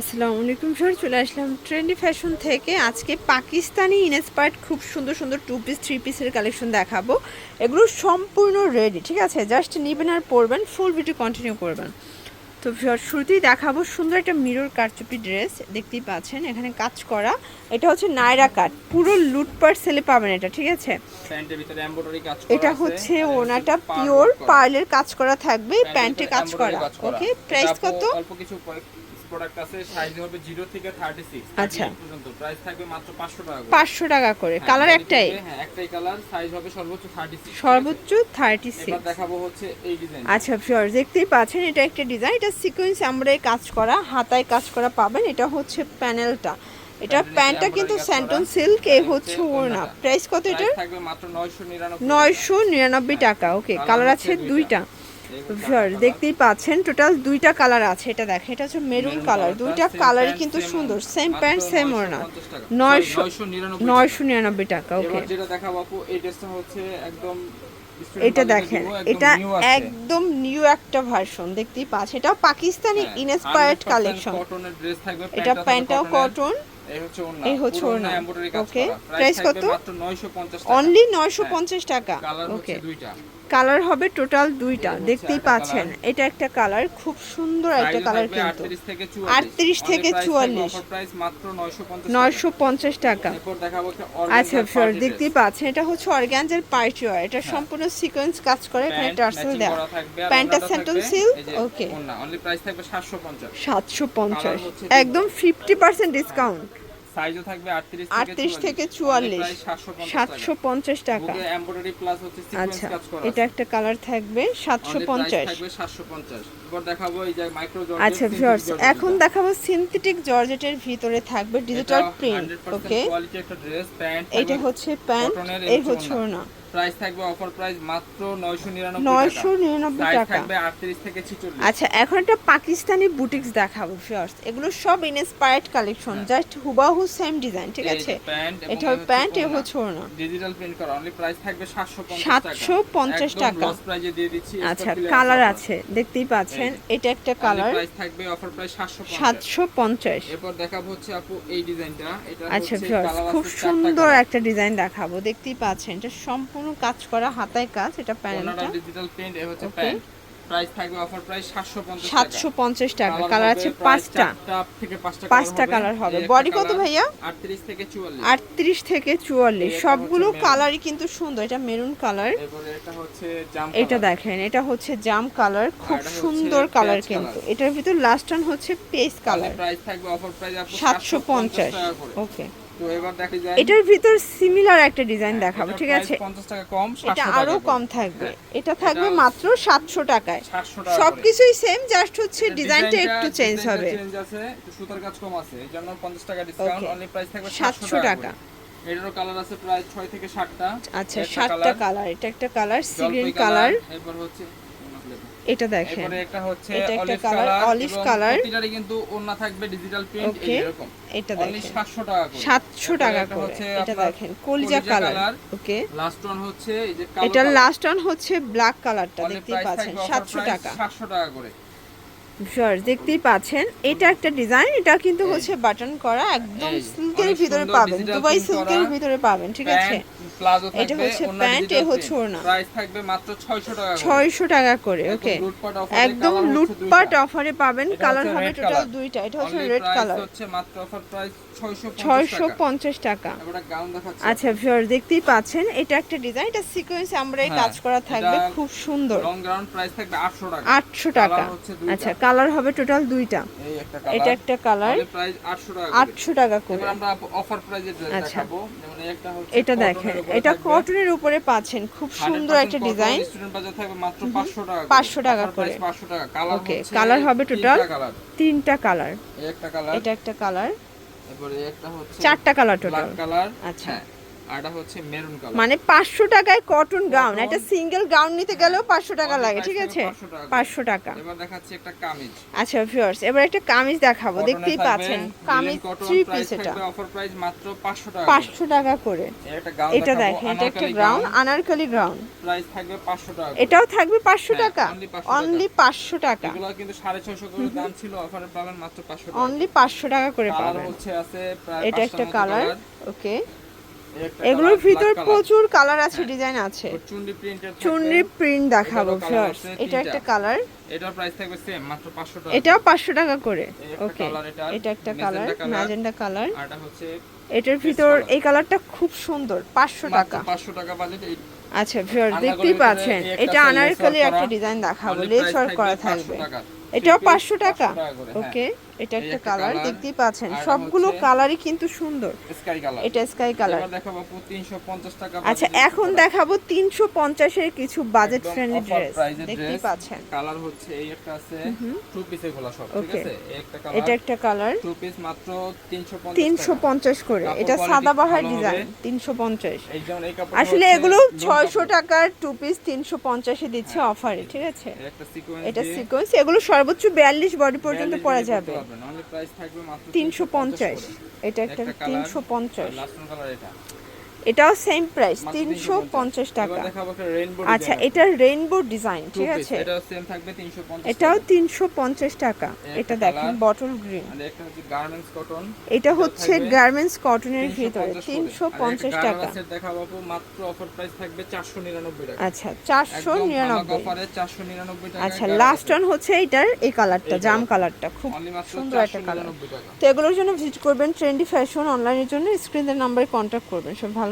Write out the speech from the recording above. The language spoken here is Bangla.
আসসালামু আলাইকুম স্যার চলে আসলাম ট্রেন্ডি ফ্যাশন থেকে। আজকে পাকিস্তানি ইনস্পায়ার্ড খুব সুন্দর সুন্দর টু পিস থ্রি পিসের কালেকশন দেখাবো। এগুলো সম্পূর্ণ রেডি ঠিক আছে? জাস্ট নেবেন আর পরবেন ফুল ভিডিও কন্টিনিউ করবেন। তো শুরুতেই দেখাবো সুন্দর একটা মিরর কারচুপি ড্রেস দেখতেই পাচ্ছেন এখানে কাজ করা। এটা হচ্ছে নায়রা কাট পুরো লুটপাট সেলে পাবেন এটা ঠিক আছে? এটা হচ্ছে ওনাটা পিওর পার্লের কাজ করা থাকবে প্যান্টে কাজ করা ওকে প্রাইস কত? অল্প কিছু প্রোডাক্ট আছে সাইজ হবে 0 থেকে 36 আচ্ছা। পর্যন্ত। প্রাইস থাকবে মাত্র 500 টাকা করে। পাঁচশো টাকা করে। হ্যাঁ, কালার একটাই? হ্যাঁ একটাই কালার সাইজ হবে সর্বোচ্চ 36 সর্বোচ্চ থার্টি এবার দেখাবো হচ্ছে এই ডিজাইন আচ্ছা ফিওর দেখতেই পাচ্ছেন এটা একটা ডিজাইন এটা সিকোয়েন্স আমরা কাজ করা হাতায় কাজ করা পাবেন। এটা হচ্ছে প্যানেলটা এটা প্যান্টটা কিন্তু স্যান্টন সিল্ক এ হচ্ছে ওড়না প্রাইস কত প্রাইস থাকবে মাত্র 999 নয়শো নিরানব্বই টাকা ওকে কালার কালার আছে দুইটা। দেখতেই পাচ্ছেন টোটাল দুইটা কালার আছে। এটা দেখেন এটা হচ্ছে মেরুন কালার দুইটা কালারই কিন্তু সুন্দর সেম প্যান্ট সেম ওড়না। নয়শো নয়শো নিরানব্বই টাকা। ওকে যেটা দেখাবো আপু এই ড্রেসটা হচ্ছে একদম এটা দেখেন এটা একদম নিউ একটা ভার্সন দেখতেই পাচ্ছেন। এটাও পাকিস্তানি হ্যাঁ, ইনস্পায়ার্ড কালেকশন এটা প্যান্টটা প্যান্টটাও কটন এই হচ্ছে ওড়না price প্রাইস কত? কত? মাত্র 950 টাকা। অনলি নয়শো পঞ্চাশ টাকা। ওকে দুইটা। কালার হবে টোটাল দুইটা দেখতেই পাচ্ছেন। এটা একটা কালার খুব সুন্দর একটা কালার কিন্তু। 38 থেকে 38 থেকে 44 অফার প্রাইস মাত্র 950 নয়শো পঞ্চাশ টাকা। আচ্ছা ফিওর দেখতেই পাচ্ছেন এটা হচ্ছে অর্গ্যানজার পার্টি ওয়ার এটা সম্পূর্ণ সিকোয়েন্স কাজ করে এখানে টার্সেল দেওয়া প্যান্টটা স্যান্টন সিল্ক ওকে ওড়না, only থাকবে 750 সাতশো পঞ্চাশ। একদম ফিফটি পার্সেন্ট ডিসকাউন্ট সাইজও থাকবে 38 আটত্রিশ থেকে 44 চুয়াল্লিশ। 750 সাতশো পঞ্চাশ টাকা। এমব্রয়ডারি প্লাস হচ্ছে সিকোয়েন্স আচ্ছা কাজ করা এটা একটা কালার থাকবে সাতশো Only price পঞ্চাশ। থাকবে 750 এবার দেখাবো এই যে মাইক্রো আচ্ছা ভিউয়ার্স এখন দেখাবো সিনথেটিক জর্জেটের ভিতরে থাকবে ডিজিটাল প্রিন্ট ওকে কোয়ালিটি একটা ড্রেস প্যান্ট এটা হচ্ছে প্যান্ট এই হচ্ছে ওড়না। প্রাইস থাকবে অফার প্রাইস মাত্র 999 নয়শো নিরানব্বই সাইজ টাকা। থাকবে 38 থেকে 46 আচ্ছা এখন একটা পাকিস্তানি বুটিক্স দেখাবো ভিউয়ার্স এগুলো সব ইনস্পায়ার্ড কালেকশন জাস্ট হুবাহু সেম ডিজাইন ঠিক আছে? এটা প্যান্ট এ হচ্ছে ওড়না। ডিজিটাল প্রিন্ট করা অনলি প্রাইস থাকবে 750 টাকা। 750 টাকা। লস প্রাইজে দিয়ে দিচ্ছি আচ্ছা কালার আছে। দেখতেই পাচ্ছেন। এটা একটা কালার প্রাইস থাকবে অফার প্রাইস 750 সাতশো পঞ্চাশ। এরপর দেখাবো হচ্ছে আপু এই ডিজাইনটা এটা আচ্ছা খুব সুন্দর একটা ডিজাইন দেখাবো দেখতেই পাচ্ছেন। এটা সম্পূর্ণ কাজ করা হাতায় কাজ এটা প্যানেলটা ডিজিটাল প্রিন্ট এ হচ্ছে. প্যান্ট। প্রাইস থাকবে অফার প্রাইস 750 টাকা। সাতশো পঞ্চাশ টাকা। কালার আছে প্রায় পাঁচটা। চারটা থেকে পাঁচটা পাঁচটা colour হবে। Body কত ভাইয়া? 38 থেকে 44 আটত্রিশ থেকে চুয়াল্লিশ। এই একটা সবগুলো কালারই কিন্তু সুন্দর। এটা মেরুন কালার এরপরে এটা হচ্ছে জাম এটা দেখেন এটা হচ্ছে জাম কালার খুব সুন্দর কালার কিন্তু। এটার ভিতর লাস্ট ওয়ান হচ্ছে পেস্ট কালার প্রাইস থাকবে অফার প্রাইস আপু সাতশো পঞ্চাশ। টাকা করে। ওকে তো এবার দেখি যায়। এটার ভিতর সিমিলার একটা ডিজাইন দেখাবো ঠিক আছে? 50 টাকা কম এটা আরও কম। থাকবে। হ্যাঁ। এটা থাকবে মাত্র সাতশো টাকায়। সবকিছুই সেম জাস্ট হচ্ছে ডিজাইনটা একটু চেঞ্জ হবে। চেঞ্জ আছে একটু সুতার কাজ কম আছে এই জন্য 50 টাকা ডিসকাউন্ট অনলি প্রাইস থাকবে 700 700 টাকা। টাকা। এটারও কালার আছে প্রায় 6 থেকে 7টা আচ্ছা সাতটা কালার এটা একটা কালার সিগ্রিন কালার এরপর হচ্ছে এটা দেখেন। এটা হচ্ছে এটা একটা অলিভ colour, কালার প্রতিটারই কিন্তু ওন্না থাকবে ডিজিটাল প্রিন্ট এরকম এটা দেখেন। 700 টাকা করে। সাতশো এরপরে টাকা করে। এটা দেখেন কলিজা কালার ওকে লাস্ট ওয়ান হচ্ছে এই যে এটা লাস্ট ওয়ান হচ্ছে ব্ল্যাক কালারটা দেখতেই পাচ্ছেন থাকবে offer সাতশো price টাকা। 700 টাকা করে। ভিউয়ার্স দেখতেই পাচ্ছেন। এটা একটা ডিজাইন এটা কিন্তু হচ্ছে বাটন করা একদম সিল্কের ভিতরে পাবেন দুবাই সিল্কের ভিতরে পাবেন ঠিক আছে? প্লাজো থাকবে এটা হচ্ছে প্যান্ট, এ হচ্ছে ওড়না। প্রাইস থাকবে মাত্র 600 টাকা করে। ছয়শো টাকা করে ওকে একদম লুটপাট অফারে পাবেন কালার হবে টোটাল দুইটা এটা হচ্ছে রেড কালার হচ্ছে মাত্র অফার প্রাইস 650 ছয়শো পঞ্চাশ টাকা। আচ্ছা ভিউয়ার দেখতেই পাচ্ছেন এটা একটা ডিজাইন এটা সিকোয়েন্স আমরা এই হ্যাঁ, কাজ করা থাকবে খুব সুন্দর। লং গ্রাউন্ড প্রাইস থাকবে 800 টাকা। আটশো টাকা। আচ্ছা কালার হবে টোটাল দুইটা। এটা একটা কালার প্রাইস 800 টাকা করে। আটশো টাকা করে। এবার আমরা অফার প্রাইজে আচ্ছা। দেখাবো যেমন একটা হচ্ছে এটা দেখেন এটা কটনের উপরে পাচ্ছেন খুব সুন্দর একটা ডিজাইন 500 টাকা করে। 500 টাকা করে। 500 টাকা। কালার হবে? কালার তিনটা কালার এই একটা কালার এটা একটা কালার একটা হচ্ছে চারটা কালার টোটাল কালার আচ্ছা। হচ্ছে মেরুন কালার। মানে পাঁচশো টাকায় কটন গাউন একটা সিঙ্গেল গাউন নিতে গেলেও পাঁচশো টাকা লাগে ঠিক আছে? 500 টাকা। এবার দেখাচ্ছি একটা কামিজ। আচ্ছা ভিউয়ার্স এবার একটা কামিজ দেখাবো দেখতেই পাচ্ছেন কামিজ থ্রি পিস এটা। অফার প্রাইস মাত্র 500 টাকা পাঁচশো টাকা করে। গাউন এটা দেখেন এটা একটা গ্রাউন আনারকলি গ্রাউন প্রাইস থাকবে 500 টাকা এটাও থাকবে পাঁচশো হ্যাঁ, টাকা 500 অনলি পাঁচশো টাকা। এগুলো কিন্তু 650 করে দাম ছিল অফারে পাবেন মাত্র 500 টাকা। অনলি পাঁচশো টাকা করে পাবেন। হচ্ছে আছে এটা একটা কালার ওকে এগুলোর ভিতর প্রচুর কালার আছে ডিজাইন আছে। ওর চুনরি প্রিন্ট দেখাবো আছে এটা একটা কালার এটার প্রাইস থাকবে সেম মাত্র 500 টাকা। এটাও পাঁচশো টাকা করে। ওকে এটা একটা কালার ম্যাজেন্ডা কালার আর এটা হচ্ছে এটার ভিতর এই কালারটা খুব সুন্দর পাঁচশো মাত্র টাকা। 500 টাকা বাজেট আচ্ছা আনারকলির দেখতেই পাচ্ছেন। এটা আছে আনারকলি একটা ডিজাইন দেখাবো লেস ওয়ার্ক করা থাকবে। এটাও Three piece পাঁচশো টাকা 500 করে, হ্যাঁ। ওকে এটা একটা কালার দেখতেই পাচ্ছেন। সবগুলো কালারই কিন্তু সুন্দর। কালার এটা স্কাই কালার দেখাবো আপু 350 টাকা আচ্ছা এখন দেখাবো তিনশো পঞ্চাশের কিছু বাজেট ফ্রেন্ডলি ড্রেস দেখতেই পাচ্ছেন। কালার হচ্ছে এই একটা আছে টু পিসের গোলা সব ঠিক আছে? একটা এটা একটা কালার টু পিস মাত্র 350 তিনশো টাকা। পঞ্চাশ করে। এটা সাদাবাহার ডিজাইন হবে। তিনশো পঞ্চাশ। এই যেমন এই কাপড় আসলে এগুলো ছয়শো টাকার টু পিস তিনশো পঞ্চাশে দিচ্ছে অফারে ঠিক আছে? এটা সিকোয়েন্স এগুলো সর্বোচ্চ বিয়াল্লিশ বডি পর্যন্ত পরা যাবে। অনলি প্রাইস থাকবে মাত্র তিনশো পঞ্চাশ। এটা একটা একটা colour, তিনশো পঞ্চাশ। লাস্ট কালার এটা। এটাও সেম প্রাইস মাত্র তিনশো পঞ্চাশ। টাকা। আচ্ছা এটা রেইনবো ডিজাইন ঠিক আছে? এটা সেম থাকবে 350 এটাও তিনশো পঞ্চাশ টাকা। এটা দেখেন বটল গ্রিন আর একটা হচ্ছে গার্মেন্টস কটন এটা হচ্ছে গার্মেন্টস কটনের ভিতরে তিনশো পঞ্চাশ টাকা। দেখাবো আপু মাত্র অফার প্রাইস থাকবে 499 টাকা। আচ্ছা চারশো নিরানব্বই। অফারে 499 টাকা আচ্ছা লাস্ট ওয়ান হচ্ছে এটার এই কালারটা জাম কালারটা খুব সুন্দর একটা কালার তো এগুলোর জন্য ভিজিট করবেন ট্রেন্ডি ফ্যাশন অনলাইনের জন্য স্ক্রিনের নাম্বারে কন্ট্যাক্ট করবেন। সব